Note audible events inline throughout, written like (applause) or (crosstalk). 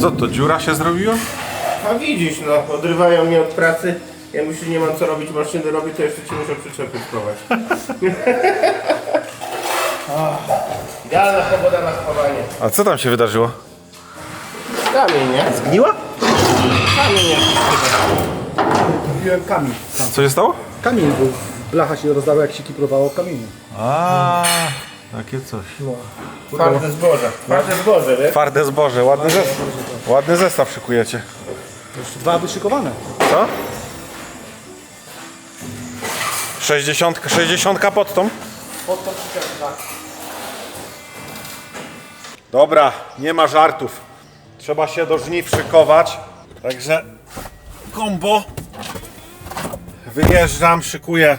Co to, dziura się zrobiła? A widzisz, no, odrywają mnie od pracy. Ja myślę, nie mam co robić, maszyny robię, to jeszcze ci muszę przyczepy schować. (laughs) Idealna pogoda na schowanie. A co tam się wydarzyło? Kamień, nie? Zgniła? Kamień chyba. Kupiłem kamień. Co się stało? Kamień był. Blacha się rozdała jak się kiprowało kamieniu. A, takie coś. Twarde zboże. Twarde zboże, wiesz? Twarde zboże, ładny zestaw. Ładny zestaw szykujecie. Jeszcze dwa wyszykowane. Co? 60, 60 pod tą? Pod tą tak. Dobra, nie ma żartów. Trzeba się do żniw szykować. Także kombo. Wyjeżdżam, szykuję,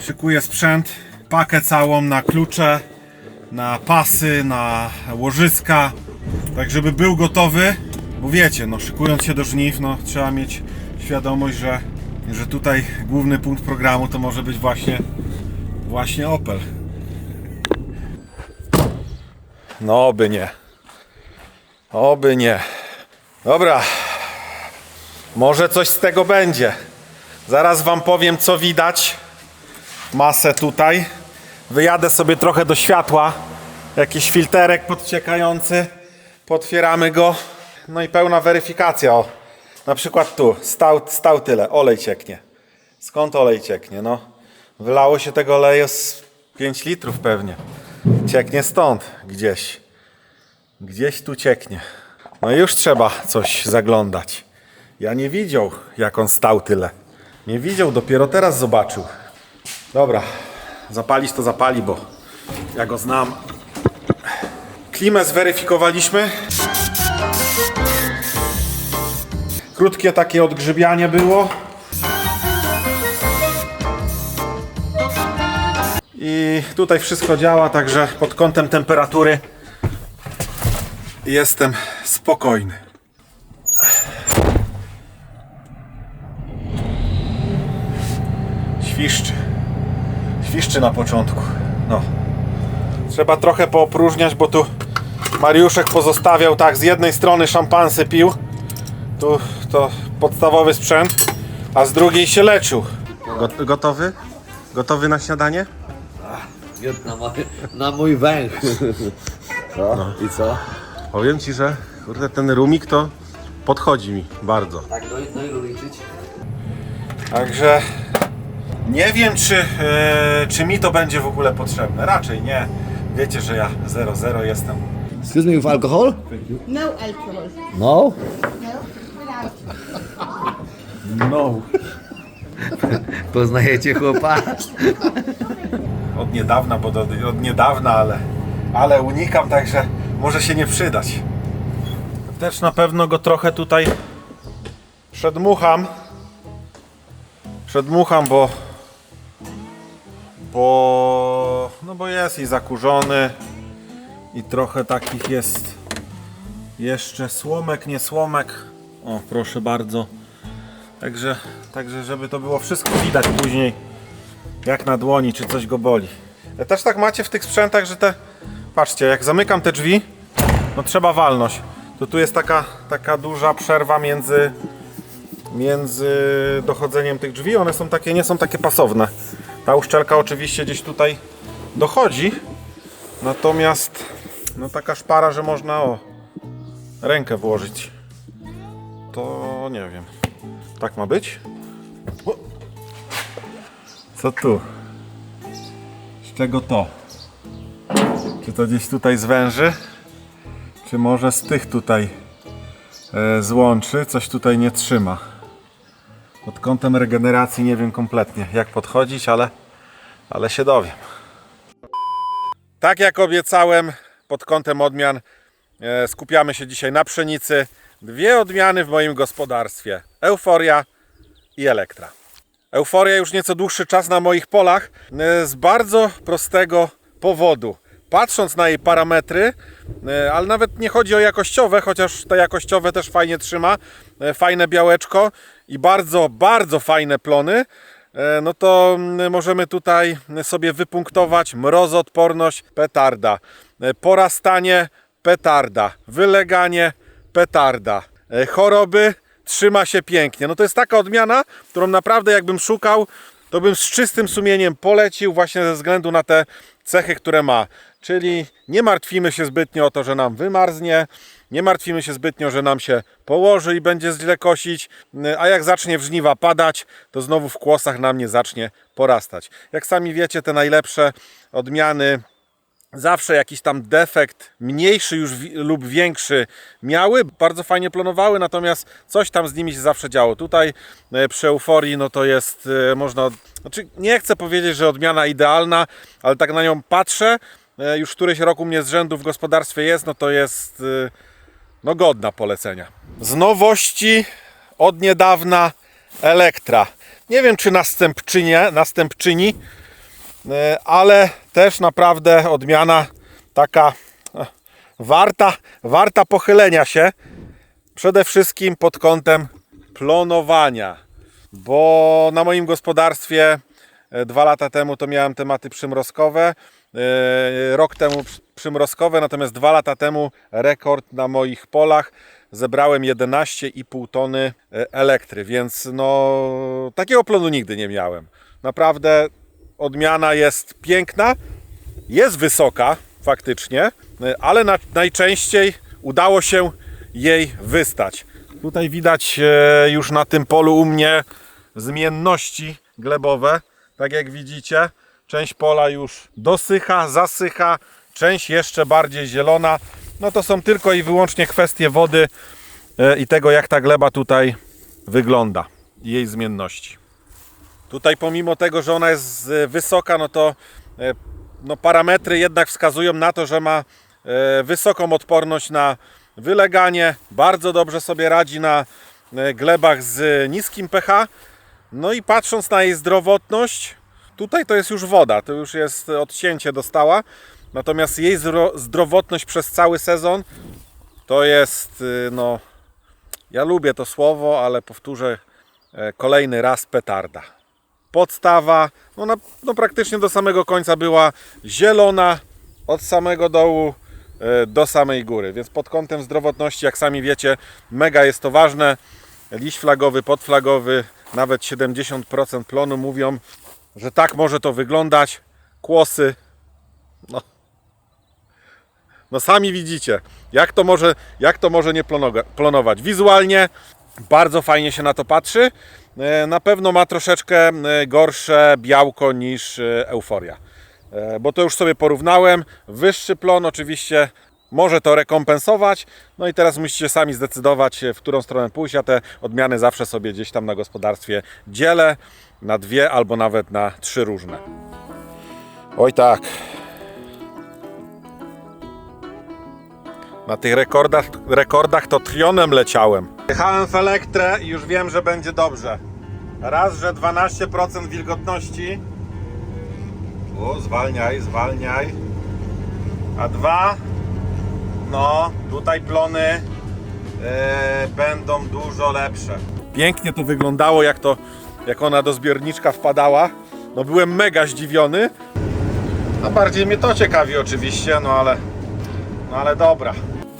szykuję sprzęt, pakę całą na klucze, na pasy, na łożyska, tak żeby był gotowy. Bo wiecie, no szykując się do żniw, no trzeba mieć świadomość, że, że tutaj główny punkt programu to może być właśnie, właśnie Opel. No oby nie. Oby nie. Dobra. Może coś z tego będzie. Zaraz wam powiem co widać. Masę tutaj. Wyjadę sobie trochę do światła. Jakiś filterek podciekający. Potwieramy go. No i pełna weryfikacja. O. Na przykład tu. Stał, stał tyle. Olej cieknie. Skąd olej cieknie? No. Wylało się tego oleju z 5 litrów pewnie. Cieknie stąd gdzieś. Gdzieś tu cieknie. No i już trzeba coś zaglądać. Ja nie widział, jak on stał tyle. Nie widział, dopiero teraz zobaczył. Dobra, zapalić to zapali, bo ja go znam. Klimę zweryfikowaliśmy. Krótkie takie odgrzybianie było. I tutaj wszystko działa, także pod kątem temperatury jestem spokojny. Świszczy. Świszczy na początku. No. Trzeba trochę poopróżniać, bo tu Mariuszek pozostawiał tak, z jednej strony szampansy pił, tu to podstawowy sprzęt, a z drugiej się leczył. Got- gotowy? Gotowy na śniadanie? Na mój, na mój węch. No. I co? Powiem ci, że kurde, ten rumik to podchodzi mi bardzo. Tak, do, do ilu liczyć? Także nie wiem, czy, e, czy mi to będzie w ogóle potrzebne. Raczej nie. Wiecie, że ja 0-0 jestem. Excuse me, with alcohol? No alcohol. No. No. No. Poznajecie chłopa? Od niedawna, bo do, od niedawna, ale, ale unikam, także może się nie przydać. Też na pewno go trochę tutaj przedmucham. Przedmucham, bo bo no bo jest i zakurzony i trochę takich jest jeszcze słomek, nie słomek. O, proszę bardzo. Także, także żeby to było wszystko widać później jak na dłoni, czy coś go boli. E, Też tak macie w tych sprzętach, że te. Patrzcie, jak zamykam te drzwi, no trzeba walność. To tu jest taka, taka duża przerwa między, między dochodzeniem tych drzwi. One są takie, nie są takie pasowne. Ta uszczelka oczywiście gdzieś tutaj dochodzi. Natomiast no taka szpara, że można o rękę włożyć. To nie wiem. Tak ma być? Co tu? Z czego to? Czy to gdzieś tutaj zwęży? Czy może z tych tutaj e, złączy? Coś tutaj nie trzyma. Pod kątem regeneracji nie wiem kompletnie jak podchodzić, ale, ale się dowiem. Tak jak obiecałem, pod kątem odmian e, skupiamy się dzisiaj na pszenicy. Dwie odmiany w moim gospodarstwie. Euforia i Elektra. Euforia już nieco dłuższy czas na moich polach e, z bardzo prostego powodu. Patrząc na jej parametry, e, ale nawet nie chodzi o jakościowe, chociaż te jakościowe też fajnie trzyma, fajne białeczko i bardzo, bardzo fajne plony, e, no to mm, możemy tutaj sobie wypunktować mrozoodporność petarda, e, porastanie petarda, wyleganie petarda, e, choroby trzyma się pięknie. No to jest taka odmiana, którą naprawdę jakbym szukał, to bym z czystym sumieniem polecił właśnie ze względu na te cechy, które ma. Czyli nie martwimy się zbytnio o to, że nam wymarznie, nie martwimy się zbytnio, że nam się położy i będzie źle kosić, a jak zacznie w żniwa padać, to znowu w kłosach nam nie zacznie porastać. Jak sami wiecie, te najlepsze odmiany zawsze jakiś tam defekt, mniejszy już lub większy miały, bardzo fajnie plonowały, natomiast coś tam z nimi się zawsze działo. Tutaj e, przy euforii, no to jest, e, można, znaczy nie chcę powiedzieć, że odmiana idealna, ale tak na nią patrzę, e, już któryś rok u mnie z rzędu w gospodarstwie jest, no to jest no godna polecenia. Z nowości od niedawna Elektra. Nie wiem czy następczynie, następczyni, E, ale też naprawdę odmiana taka e, warta, warta pochylenia się. Przede wszystkim pod kątem plonowania, bo na moim gospodarstwie e, dwa lata temu to miałem tematy przymrozkowe, rok temu przy- przymrozkowe, natomiast dwa lata temu rekord na moich polach zebrałem 11,5 tony e, elektry, więc no takiego plonu nigdy nie miałem. Naprawdę odmiana jest piękna, jest wysoka faktycznie, ale na, najczęściej udało się jej wystać. Tutaj widać e, już na tym polu u mnie zmienności glebowe. Tak jak widzicie, część pola już dosycha, zasycha, część jeszcze bardziej zielona. No to są tylko i wyłącznie kwestie wody e, i tego jak ta gleba tutaj wygląda i jej zmienności. Tutaj pomimo tego, że ona jest e, wysoka, no to e, no parametry jednak wskazują na to, że ma wysoką odporność na wyleganie. Bardzo dobrze sobie radzi na glebach z niskim pH. No i patrząc na jej zdrowotność, tutaj to jest już woda, to już jest odcięcie dostała. Natomiast jej zdro- zdrowotność przez cały sezon to jest, y, no, ja lubię to słowo, ale powtórzę e, kolejny raz petarda podstawa, no, na, no praktycznie do samego końca była zielona od samego dołu e, do samej góry, więc pod kątem zdrowotności, jak sami wiecie, mega jest to ważne. Liść flagowy, podflagowy, nawet 70% plonu mówią, że tak może to wyglądać. Kłosy, no, no sami widzicie, jak to może, jak to może nie plonować. Wizualnie bardzo fajnie się na to patrzy. E, Na pewno ma troszeczkę e, gorsze białko niż e, euforia. Bo to już sobie porównałem. Wyższy plon oczywiście może to rekompensować. No i teraz musicie sami zdecydować, w którą stronę pójść. Ja te odmiany zawsze sobie gdzieś tam na gospodarstwie dzielę na dwie albo nawet na trzy różne. Oj tak. Na tych rekordach, rekordach to trionem leciałem. Jechałem w Elektrę i już wiem, że będzie dobrze. Raz, że 12% wilgotności. O, zwalniaj, zwalniaj. A dwa, no, tutaj plony e, będą dużo lepsze. Pięknie to wyglądało, jak to, jak ona do zbiorniczka wpadała. No byłem mega zdziwiony. A bardziej mnie to ciekawi oczywiście, no ale no ale dobra.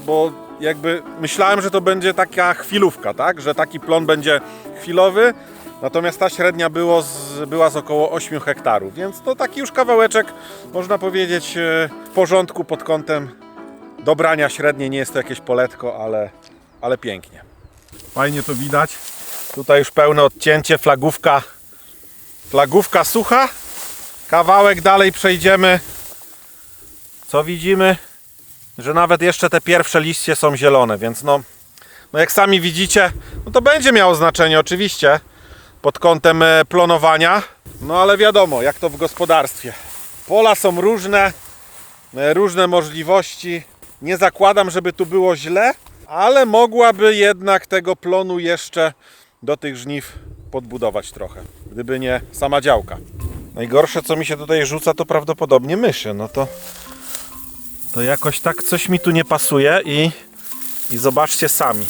Bo jakby myślałem, że to będzie taka chwilówka, tak? Że taki plon będzie chwilowy. Natomiast ta średnia było z, była z około 8 hektarów, więc to taki już kawałeczek, można powiedzieć, e, w porządku pod kątem dobrania średniej. Nie jest to jakieś poletko, ale, ale pięknie. Fajnie to widać. Tutaj już pełne odcięcie, flagówka, flagówka sucha. Kawałek dalej przejdziemy. Co widzimy? że nawet jeszcze te pierwsze liście są zielone, więc no, no jak sami widzicie, no to będzie miało znaczenie oczywiście pod kątem e, plonowania, no ale wiadomo, jak to w gospodarstwie. Pola są różne, e, różne możliwości. Nie zakładam, żeby tu było źle, ale mogłaby jednak tego plonu jeszcze do tych żniw podbudować trochę, gdyby nie sama działka. Najgorsze, co mi się tutaj rzuca, to prawdopodobnie myszy. No to to jakoś tak coś mi tu nie pasuje i, i zobaczcie sami,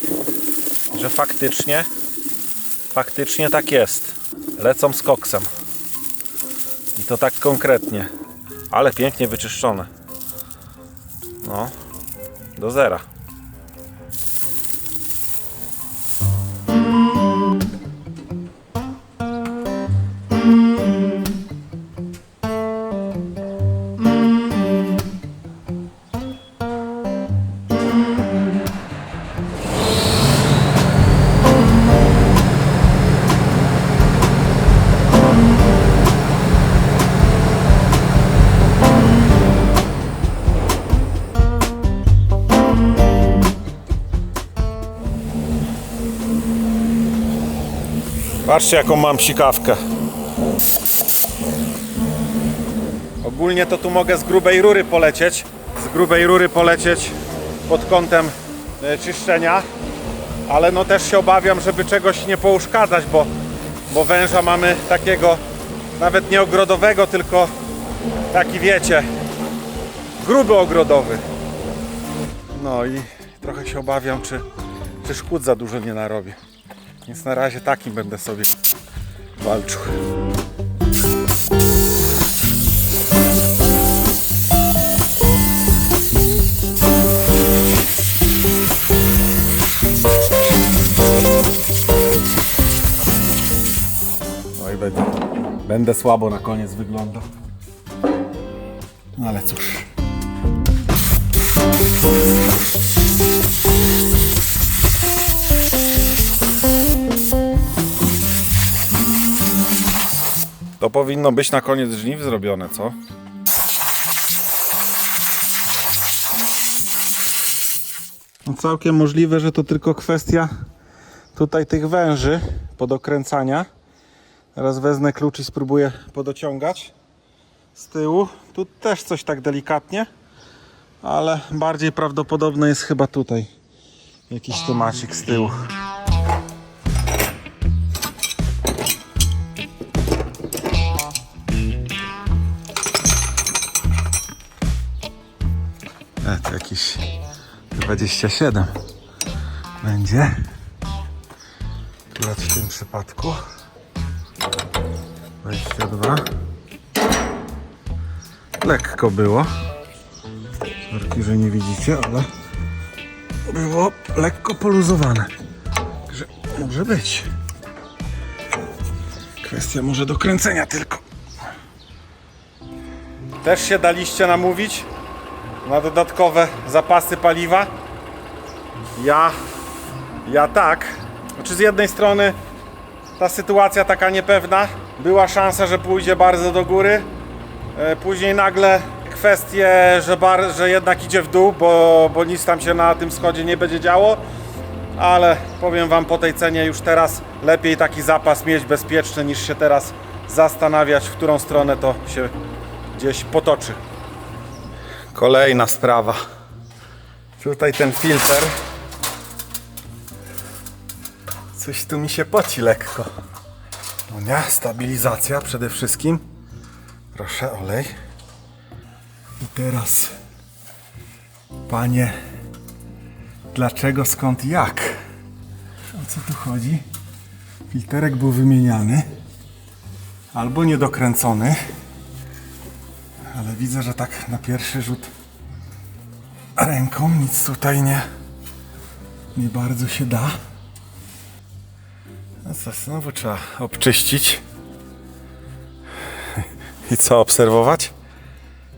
że faktycznie faktycznie tak jest. lecą z koksem. I to tak konkretnie. Ale pięknie wyczyszczone. No, do zera. Patrzcie jaką mam sikawkę. Ogólnie to tu mogę z grubej rury polecieć. Z grubej rury polecieć pod kątem e, czyszczenia. Ale no też się obawiam, żeby czegoś nie pouszkadzać, bo, bo węża mamy takiego nawet nie ogrodowego, tylko taki wiecie, gruby ogrodowy. No i trochę się obawiam, czy, czy szkód za dużo nie narobię. Więc na razie takim będę sobie walczył. No i będę, będę słabo na koniec wyglądał. No ale cóż. To powinno być na koniec żniw zrobione, co? No całkiem możliwe, że to tylko kwestia tutaj tych węży podokręcania. Teraz wezmę klucz i spróbuję podociągać z tyłu. Tu też coś tak delikatnie, ale bardziej prawdopodobne jest chyba tutaj jakiś temacik z tyłu. Jakieś 27 będzie. Akurat w tym przypadku 22. Lekko było. Sorki, że nie widzicie, ale było lekko poluzowane. Także może być. Kwestia może dokręcenia tylko. Też się daliście namówić na dodatkowe zapasy paliwa? Ja, ja tak. Znaczy z jednej strony ta sytuacja taka niepewna, była szansa, że pójdzie bardzo do góry. E, Później nagle kwestie, że, bar, że jednak idzie w dół, bo, bo nic tam się na tym schodzie nie będzie działo. Ale powiem Wam po tej cenie już teraz lepiej taki zapas mieć bezpieczny niż się teraz zastanawiać, w którą stronę to się gdzieś potoczy. Kolejna sprawa. Tutaj ten filtr. Coś tu mi się poci lekko. No nie, stabilizacja przede wszystkim. Proszę, olej. I teraz, panie, dlaczego, skąd, jak? O co tu chodzi? Filterek był wymieniany. Albo niedokręcony. Widzę, że tak na pierwszy rzut ręką nic tutaj nie, nie bardzo się da. No co, znowu trzeba obczyścić. I co, obserwować?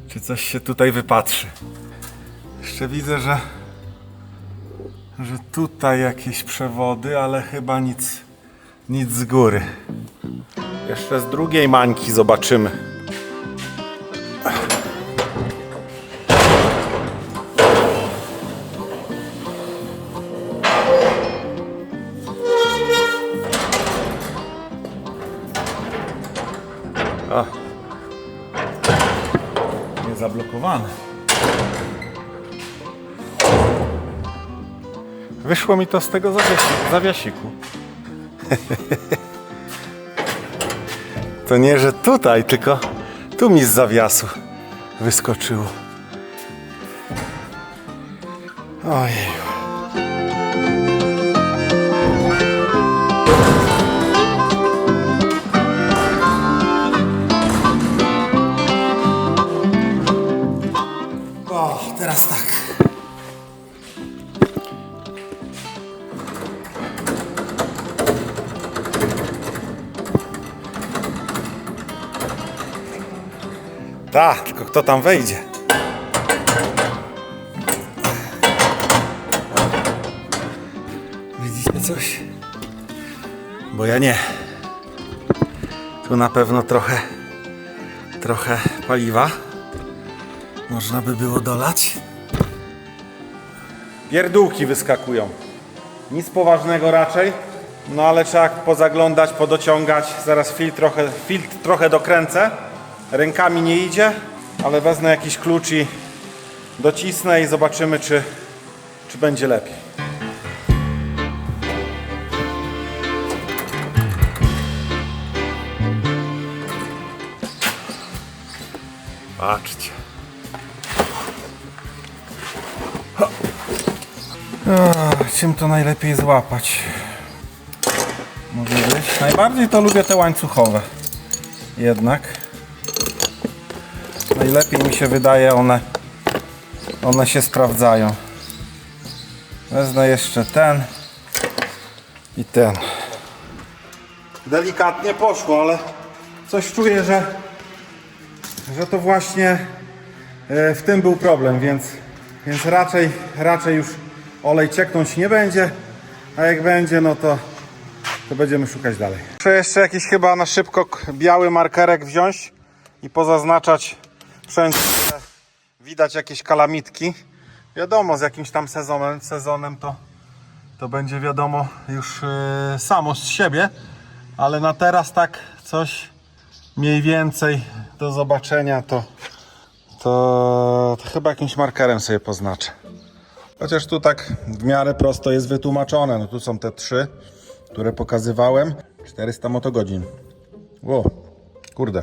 Czy coś się tutaj wypatrzy? Jeszcze widzę, że, że tutaj jakieś przewody, ale chyba nic, nic z góry. Jeszcze z drugiej mańki zobaczymy. Zablokowane. Wyszło mi to z tego zawiasi- zawiasiku. to nie, że tutaj, tylko tu mi z zawiasu wyskoczyło. Ojej. Tak, tylko kto tam wejdzie? Widzicie coś? Bo ja nie. Tu na pewno trochę, trochę paliwa. Można by było dolać. Pierdółki wyskakują. Nic poważnego raczej. No ale trzeba pozaglądać, podociągać. Zaraz filtr trochę, filtr trochę dokręcę. Rękami nie idzie, ale wezmę jakiś klucz i docisnę i zobaczymy, czy, czy będzie lepiej. Patrzcie. Ach, Czym to najlepiej złapać? Może być. Najbardziej to lubię te łańcuchowe. Jednak. Najlepiej mi się wydaje one. One się sprawdzają. Wezmę jeszcze ten i ten. Delikatnie poszło, ale coś czuję, że że to właśnie e, w tym był problem, więc, więc raczej, raczej już olej cieknąć nie będzie, a jak będzie, no to, to będziemy szukać dalej. Muszę jeszcze jakiś chyba na szybko biały markerek wziąć i pozaznaczać gdzie widać jakieś kalamitki. Wiadomo, z jakimś tam sezonem, sezonem to, to będzie wiadomo już e, samo z siebie, ale na teraz tak coś mniej więcej do zobaczenia, to, to, to chyba jakimś markerem sobie poznaczę. Chociaż tu tak w miarę prosto jest wytłumaczone. No tu są te trzy, które pokazywałem. 400 motogodzin. Ło, kurde.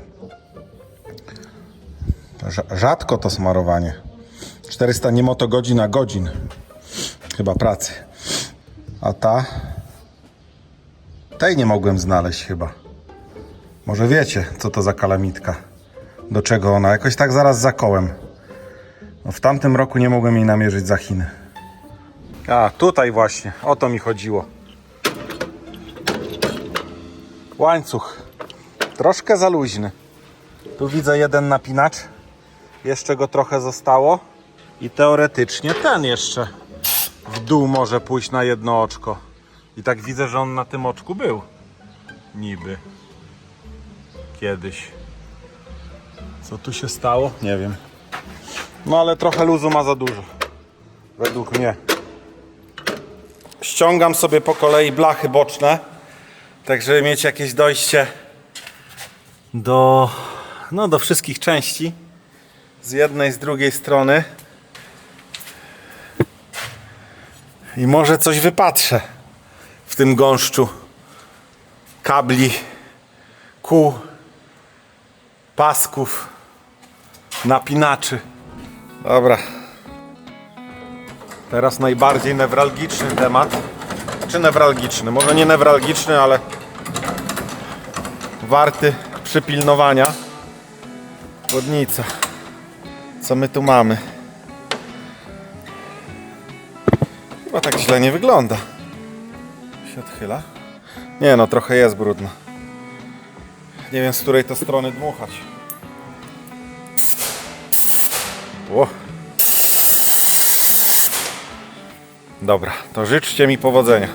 Rza- Rzadko to smarowanie. 400 nie motogodzin, a godzin. Chyba pracy. A ta? Tej nie mogłem znaleźć chyba. Może wiecie, co to za kalamitka? Do czego ona? Jakoś tak zaraz za kołem. No, w tamtym roku nie mogłem jej namierzyć za Chiny. A, tutaj właśnie. O to mi chodziło. Łańcuch. Troszkę za luźny. Tu widzę jeden napinacz. Jeszcze go trochę zostało. I teoretycznie ten jeszcze w dół może pójść na jedno oczko. I tak widzę, że on na tym oczku był. Niby kiedyś. Co tu się stało? Nie wiem. No ale trochę luzu ma za dużo. Według mnie. Ściągam sobie po kolei blachy boczne, tak żeby mieć jakieś dojście do, no, do wszystkich części. Z jednej, z drugiej strony. I może coś wypatrzę w tym gąszczu kabli, kół, pasków, napinaczy. Dobra. Teraz najbardziej newralgiczny temat. Czy newralgiczny? Może nie newralgiczny, ale warty przypilnowania. Chłodnica. Co my tu mamy? Chyba tak źle nie wygląda. Się odchyla? Nie no, trochę jest brudno. Nie wiem z której to strony dmuchać. O. Dobra, to życzcie mi powodzenia.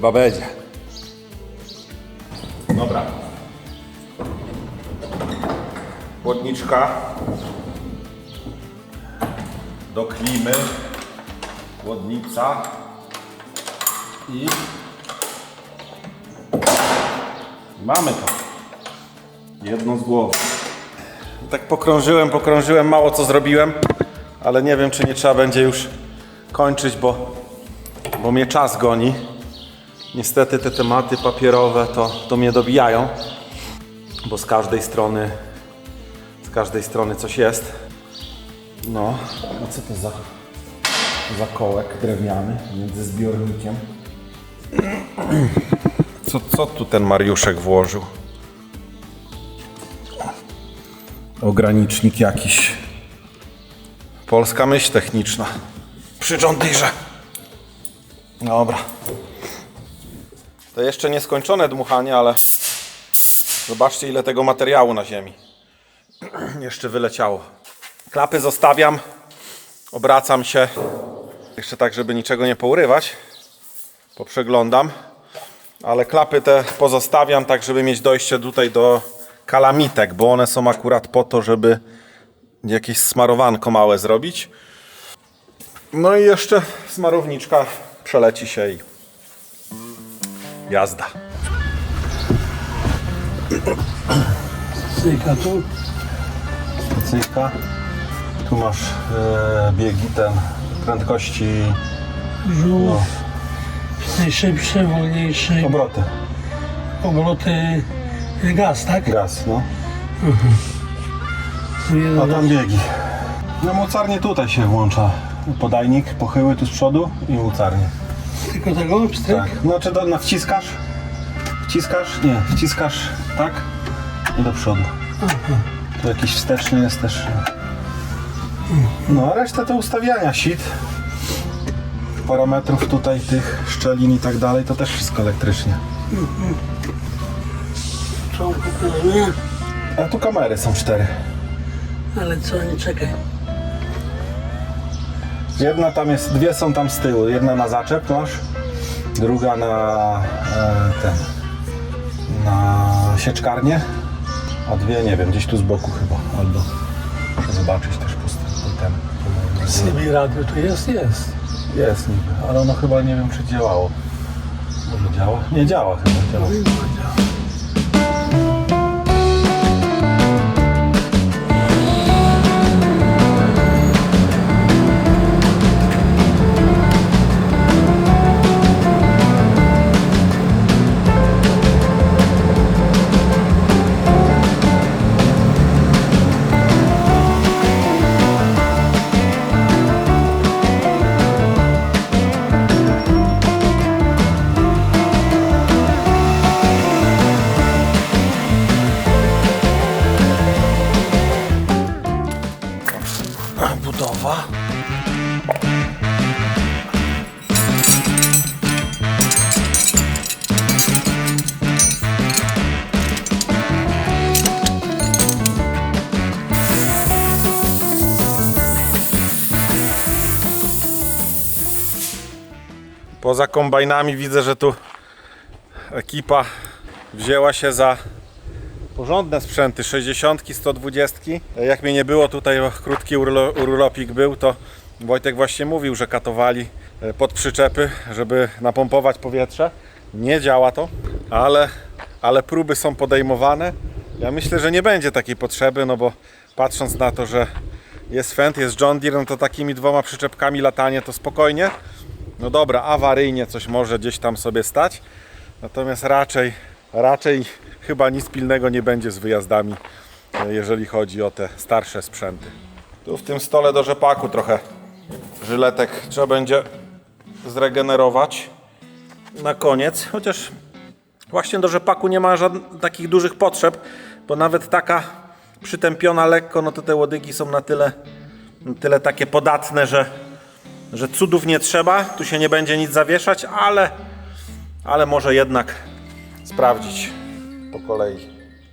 Chyba będzie. Dobra. Chłodniczka. Do klimy. Chłodnica. I mamy to. Jedno z głowy. Tak pokrążyłem, pokrążyłem, mało co zrobiłem, ale nie wiem czy nie trzeba będzie już kończyć, bo bo mnie czas goni. Niestety te tematy papierowe to, to mnie dobijają, bo z każdej strony z każdej strony coś jest. No, a co to za, za kołek drewniany między zbiornikiem? Co, co tu ten Mariuszek włożył? Ogranicznik jakiś. Polska myśl techniczna. Przy John Deere. Dobra. To jeszcze nieskończone dmuchanie, ale zobaczcie ile tego materiału na ziemi. (clears throat) Jeszcze wyleciało. Klapy zostawiam. Obracam się. Jeszcze tak, żeby niczego nie pourywać. Poprzeglądam. Ale klapy te pozostawiam tak, żeby mieć dojście tutaj do kalamitek, bo one są akurat po to, żeby jakieś smarowanko małe zrobić. No i jeszcze smarowniczka przeleci się i jazda. Cyka tu, Cyka. Tu masz e, biegi ten prędkości żółw, najszybsze, wolniejsze obroty. obroty gaz, tak? Gaz, no. Tu jeden A tam biegi. No mocarnie tutaj się włącza. Podajnik pochyły tu z przodu i mocarnie. Tylko tego, pstryk? Tak. No czy do, na wciskasz? Wciskasz? Nie, wciskasz tak i do przodu. Tu jakiś wsteczny jest też. No a reszta to ustawiania sit. Parametrów tutaj tych szczelin i tak dalej to też wszystko elektrycznie. Są pokazane, A tu kamery są cztery. ale co, nie czekaj. Jedna tam jest, dwie są tam z tyłu. Jedna na zaczep masz, druga na e, ten, na sieczkarnię, a dwie nie wiem, gdzieś tu z boku chyba, albo muszę zobaczyć też po, ten. CB radio tu jest? Jest. Jest niby, ale ono chyba nie wiem czy działało. Może działa? Nie działa chyba, działa. Poza kombajnami widzę, że tu ekipa wzięła się za porządne sprzęty, 60, 120. Jak mnie nie było tutaj, krótki urlo, urlopik był, to Wojtek właśnie mówił, że katowali e, pod przyczepy, żeby napompować powietrze. Nie działa to, ale, ale próby są podejmowane. Ja myślę, że nie będzie takiej potrzeby, no bo patrząc na to, że jest Fendt, jest John Deere, no to takimi dwoma przyczepkami latanie to spokojnie. No dobra, awaryjnie coś może gdzieś tam sobie stać. Natomiast raczej, raczej chyba nic pilnego nie będzie z wyjazdami, e, jeżeli chodzi o te starsze sprzęty. Tu w tym stole do rzepaku trochę żyletek trzeba będzie zregenerować na koniec, chociaż właśnie do rzepaku nie ma żadnych takich dużych potrzeb, bo nawet taka przytępiona lekko, no to te łodygi są na tyle, na tyle takie podatne, że, że cudów nie trzeba, tu się nie będzie nic zawieszać, ale, ale może jednak sprawdzić po kolei.